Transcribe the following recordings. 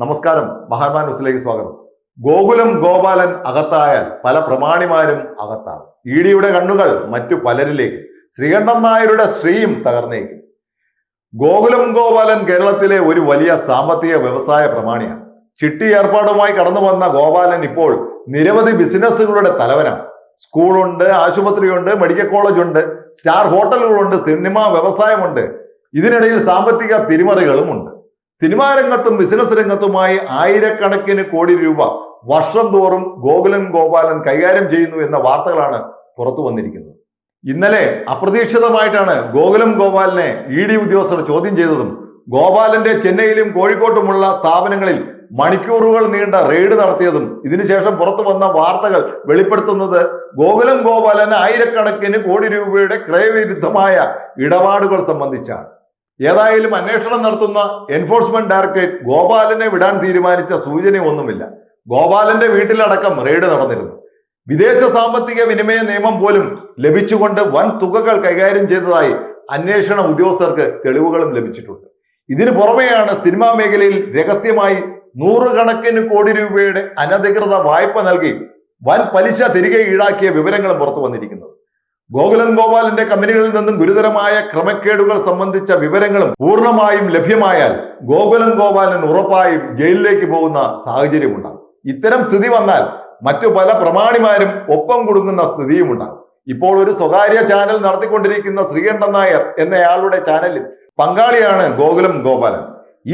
നമസ്കാരം. മഹാത്മാ ന്യൂസിലേക്ക് സ്വാഗതം. ഗോകുലം ഗോപാലൻ അകത്തായാൽ പല പ്രമാണിമാരും അകത്താകും. ഇ ഡിയുടെ കണ്ണുകൾ മറ്റു പലരിലേക്ക് ശ്രീകണ്ഠൻ നായരുടെ ശ്രീയും തകർന്നേക്കും. ഗോകുലം ഗോപാലൻ കേരളത്തിലെ ഒരു വലിയ സാമ്പത്തിക വ്യവസായ പ്രമാണിയാണ്. ചിട്ടി ഏർപ്പാടുമായി കടന്നു വന്ന ഗോപാലൻ ഇപ്പോൾ നിരവധി ബിസിനസ്സുകളുടെ തലവനാണ്. സ്കൂളുണ്ട് ആശുപത്രിയുണ്ട് മെഡിക്കൽ കോളേജ് ഉണ്ട് സ്റ്റാർ ഹോട്ടലുകളുണ്ട് സിനിമ വ്യവസായമുണ്ട്. ഇതിനിടയിൽ സാമ്പത്തിക തിരിമറികളും ഉണ്ട്. സിനിമാ രംഗത്തും ബിസിനസ് രംഗത്തുമായി ആയിരക്കണക്കിന് കോടി രൂപ വർഷം തോറും ഗോകുലൻ ഗോപാലൻ കൈകാര്യം ചെയ്യുന്നു എന്ന വാർത്തകളാണ് പുറത്തു വന്നിരിക്കുന്നത്. ഇന്നലെ അപ്രതീക്ഷിതമായിട്ടാണ് ഗോകുലം ഗോപാലിനെ ഇ ഡി ഉദ്യോഗസ്ഥർ ചോദ്യം ചെയ്തതും ഗോപാലന്റെ ചെന്നൈയിലും കോഴിക്കോട്ടുമുള്ള സ്ഥാപനങ്ങളിൽ മണിക്കൂറുകൾ നീണ്ട റെയ്ഡ് നടത്തിയതും ഇതിനുശേഷം പുറത്തു വന്ന വാർത്തകൾ വെളിപ്പെടുത്തുന്നത് ഗോകുലം ഗോപാലന് ആയിരക്കണക്കിന് കോടി രൂപയുടെ ക്രയവിരുദ്ധമായ ഇടപാടുകൾ സംബന്ധിച്ചാണ്. ഏതായാലും അന്വേഷണം നടത്തുന്ന എൻഫോഴ്സ്മെന്റ് ഡയറക്ടറേറ്റ് ഗോപാലനെ വിടാൻ തീരുമാനിച്ച സൂചനയൊന്നുമില്ല ഗോപാലന്റെ വീട്ടിലടക്കം റെയ്ഡ് നടന്നിരുന്നു. വിദേശ സാമ്പത്തിക വിനിമയ നിയമം പോലും ലഭിച്ചുകൊണ്ട് വൻ തുകകൾ കൈകാര്യം ചെയ്തതായി അന്വേഷണ ഉദ്യോഗസ്ഥർക്ക് തെളിവുകളും ലഭിച്ചിട്ടുണ്ട്. ഇതിനു പുറമെയാണ് സിനിമാ മേഖലയിൽ രഹസ്യമായി നൂറുകണക്കിന് കോടി രൂപയുടെ അനധികൃത വായ്പ നൽകി വൻ പലിശ തിരികെ ഈടാക്കിയ വിവരങ്ങളും പുറത്തു ഗോകുലം ഗോപാലിന്റെ കമ്പനികളിൽ നിന്നും ഗുരുതരമായ ക്രമക്കേടുകൾ സംബന്ധിച്ച വിവരങ്ങളും പൂർണമായും ലഭ്യമായാൽ ഗോകുലൻ ഗോപാലൻ ഉറപ്പായും ജയിലിലേക്ക് പോകുന്ന സാഹചര്യമുണ്ടാകും. ഇത്തരം സ്ഥിതി വന്നാൽ മറ്റു പല പ്രമാണിമാരും ഒപ്പം കൊടുക്കുന്ന സ്ഥിതിയും ഉണ്ടാകും ഇപ്പോൾ ഒരു സ്വകാര്യ ചാനൽ നടത്തിക്കൊണ്ടിരിക്കുന്ന ശ്രീകണ്ഠൻ നായർ എന്നയാളുടെ ചാനലിൽ പങ്കാളിയാണ് ഗോകുലം ഗോപാലൻ.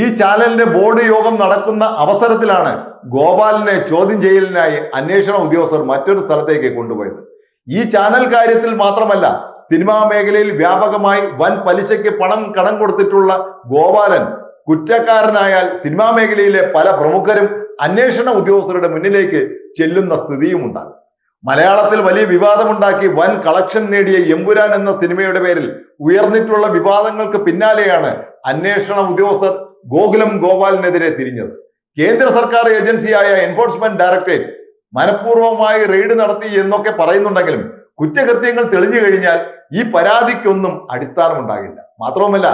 ഈ ചാനലിന്റെ ബോർഡ് യോഗം നടക്കുന്ന അവസരത്തിലാണ് ഗോപാലിനെ ചോദ്യം ചെയ്യലിനായി അന്വേഷണ ഉദ്യോഗസ്ഥർ മറ്റൊരു സ്ഥലത്തേക്ക് കൊണ്ടുപോയത്. ഈ ചാനൽ കാര്യത്തിൽ മാത്രമല്ല സിനിമാ മേഖലയിൽ വ്യാപകമായി വൻ പലിശയ്ക്ക് പണം കടം കൊടുത്തിട്ടുള്ള ഗോപാലൻ കുറ്റക്കാരനായാൽ സിനിമാ മേഖലയിലെ പല പ്രമുഖരും അന്വേഷണ ഉദ്യോഗസ്ഥരുടെ മുന്നിലേക്ക് ചെല്ലുന്ന സ്ഥിതിയും ഉണ്ടാകും. മലയാളത്തിൽ വലിയ വിവാദമുണ്ടാക്കി വൻ കളക്ഷൻ നേടിയ എമ്പുരാൻ എന്ന സിനിമയുടെ പേരിൽ ഉയർന്നിട്ടുള്ള വിവാദങ്ങൾക്ക് പിന്നാലെയാണ് അന്വേഷണ ഉദ്യോഗസ്ഥർ ഗോകുലം ഗോപാലിനെതിരെ തിരിഞ്ഞത്. കേന്ദ്ര സർക്കാർ ഏജൻസിയായ എൻഫോഴ്സ്മെന്റ് ഡയറക്ടറേറ്റ് മനഃപൂർവമായി റെയ്ഡ് നടത്തി എന്നൊക്കെ പറയുന്നുണ്ടെങ്കിലും കുറ്റകൃത്യങ്ങൾ തെളിഞ്ഞു കഴിഞ്ഞാൽ ഈ പരാതിക്കൊന്നും അടിസ്ഥാനമുണ്ടാകില്ല. മാത്രവുമല്ല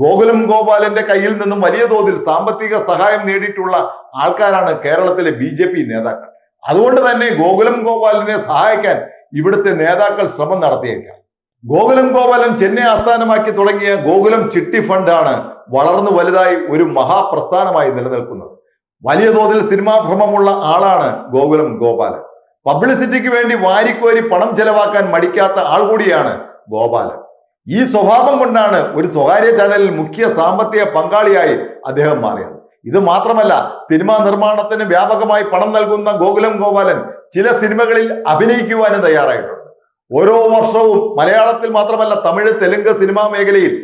ഗോകുലം ഗോപാലന്റെ കയ്യിൽ നിന്നും വലിയ തോതിൽ സാമ്പത്തിക സഹായം നേടിയിട്ടുള്ള ആൾക്കാരാണ് കേരളത്തിലെ ബി ജെ പി നേതാക്കൾ. അതുകൊണ്ട് തന്നെ ഗോകുലം ഗോപാലിനെ സഹായിക്കാൻ ഇവിടുത്തെ നേതാക്കൾ ശ്രമം നടത്തിയേക്കാം. ഗോകുലം ഗോപാലൻ ചെന്നൈ ആസ്ഥാനമാക്കി തുടങ്ങിയ ഗോകുലം ചിട്ടി ഫണ്ടാണ് വളർന്നു വലുതായി ഒരു മഹാപ്രസ്ഥാനമായി നിലനിൽക്കുന്നത്. വലിയ തോതിൽ സിനിമാഭ്രമമുള്ള ആളാണ് ഗോകുലം ഗോപാലൻ. പബ്ലിസിറ്റിക്ക് വേണ്ടി വാരിക്കോരി പണം ചെലവാക്കാൻ മടിക്കാത്ത ആൾ കൂടിയാണ് ഗോപാലൻ. ഈ സ്വഭാവം കൊണ്ടാണ് ഒരു സ്വകാര്യ ചാനലിൽ മുഖ്യ സാമ്പത്തിക പങ്കാളിയായി അദ്ദേഹം മാറിയത്. ഇത് മാത്രമല്ല സിനിമാ നിർമ്മാണത്തിന് വ്യാപകമായി പണം നൽകുന്ന ഗോകുലം ഗോപാലൻ ചില സിനിമകളിൽ അഭിനയിക്കുവാനും തയ്യാറായിട്ടുണ്ട്. ഓരോ വർഷവും മലയാളത്തിൽ മാത്രമല്ല തമിഴ് തെലുങ്ക് സിനിമാ മേഖലയിൽ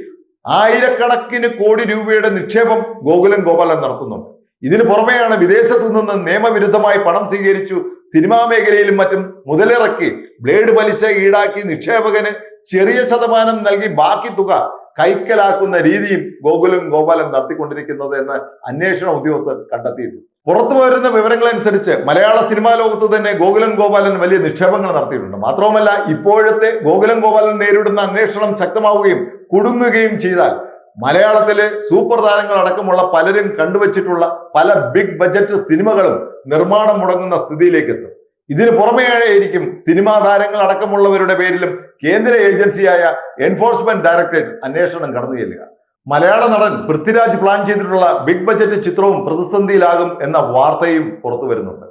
ആയിരക്കണക്കിന് കോടി രൂപയുടെ നിക്ഷേപം ഗോകുലം ഗോപാലൻ നടത്തുന്നുണ്ട്. ഇതിനു പുറമെയാണ് വിദേശത്തു നിന്ന് നിയമവിരുദ്ധമായി പണം സ്വീകരിച്ചു സിനിമാ മേഖലയിലും മറ്റും മുതലിറക്കി ബ്ലേഡ് പലിശ ഈടാക്കി നിക്ഷേപകന് ചെറിയ ശതമാനം നൽകി ബാക്കി തുക കൈക്കലാക്കുന്ന രീതിയും ഗോകുലും ഗോപാലും നടത്തിക്കൊണ്ടിരിക്കുന്നത് എന്ന് അന്വേഷണ ഉദ്യോഗസ്ഥർ കണ്ടെത്തിയിട്ടുണ്ട്. പുറത്തു വരുന്ന വിവരങ്ങളനുസരിച്ച് മലയാള സിനിമാ ലോകത്ത് തന്നെ ഗോകുലം ഗോപാലൻ വലിയ നിക്ഷേപങ്ങൾ നടത്തിയിട്ടുണ്ട്. മാത്രവുമല്ല ഇപ്പോഴത്തെ ഗോകുലം ഗോപാലൻ നേരിടുന്ന അന്വേഷണം ശക്തമാവുകയും കുടുങ്ങുകയും ചെയ്താൽ മലയാളത്തിലെ സൂപ്പർ താരങ്ങൾ അടക്കമുള്ള പലരും കണ്ടുവച്ചിട്ടുള്ള പല ബിഗ് ബജറ്റ് സിനിമകളും നിർമ്മാണം മുടങ്ങുന്ന സ്ഥിതിയിലേക്ക് എത്തും. ഇതിന് പുറമെയായിരിക്കും സിനിമാ താരങ്ങൾ അടക്കമുള്ളവരുടെ പേരിലും കേന്ദ്ര ഏജൻസിയായ എൻഫോഴ്സ്മെന്റ് ഡയറക്ടറേറ്റ് അന്വേഷണം കടന്നു ചെല്ലുക. മലയാള നടൻ പൃഥ്വിരാജ് പ്ലാൻ ചെയ്തിട്ടുള്ള ബിഗ് ബജറ്റ് ചിത്രവും പ്രതിസന്ധിയിലാകും എന്ന വാർത്തയും പുറത്തു വരുന്നുണ്ട്.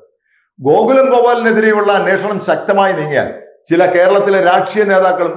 ഗോകുലം ഗോപാലിനെതിരെയുള്ള അന്വേഷണം ശക്തമായി നീങ്ങിയാൽ ചില കേരളത്തിലെ രാഷ്ട്രീയ നേതാക്കളും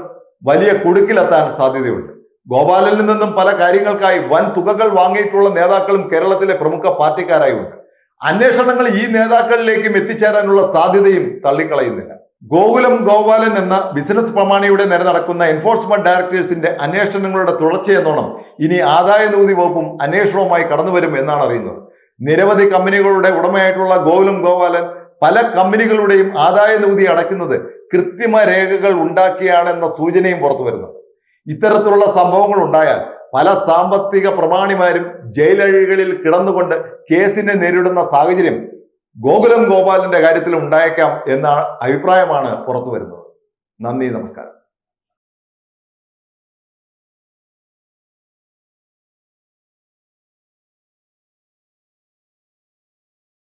വലിയ കുടുക്കിലെത്താൻ സാധ്യതയുണ്ട്. ഗോപാലനിൽ നിന്നും പല കാര്യങ്ങൾക്കായി വൻ തുകകൾ വാങ്ങിയിട്ടുള്ള നേതാക്കളും കേരളത്തിലെ പ്രമുഖ പാർട്ടിക്കാരായുണ്ട്. അന്വേഷണങ്ങൾ ഈ നേതാക്കളിലേക്കും എത്തിച്ചേരാനുള്ള സാധ്യതയും തള്ളിക്കളയുന്നില്ല. ഗോകുലം ഗോപാലൻ എന്ന ബിസിനസ് പ്രമാണിയുടെ നേരെ നടക്കുന്ന എൻഫോഴ്സ്മെന്റ് ഡയറക്ടേഴ്സിന്റെ അന്വേഷണങ്ങളുടെ തുടർച്ചയെന്നോണം ഇനി ആദായ നികുതി വകുപ്പും അന്വേഷണവുമായി കടന്നുവരും എന്നാണ് അറിയുന്നത്. നിരവധി കമ്പനികളുടെ ഉടമയായിട്ടുള്ള ഗോകുലം ഗോപാലൻ പല കമ്പനികളുടെയും ആദായ നികുതി അടയ്ക്കുന്നത് കൃത്രിമ രേഖകൾ ഉണ്ടാക്കിയാണെന്ന സൂചനയും പുറത്തു വരുന്നുണ്ട് ഇത്തരത്തിലുള്ള സംഭവങ്ങൾ ഉണ്ടായാൽ പല സാമ്പത്തിക പ്രമാണിമാരും ജയിലഴികളിൽ കിടന്നുകൊണ്ട് കേസിനെ നേരിടുന്ന സാഹചര്യം ഗോകുലം ഗോപാലിന്റെ കാര്യത്തിൽ ഉണ്ടായേക്കാം എന്ന അഭിപ്രായമാണ് പുറത്തു വരുന്നത് നന്ദി നമസ്കാരം.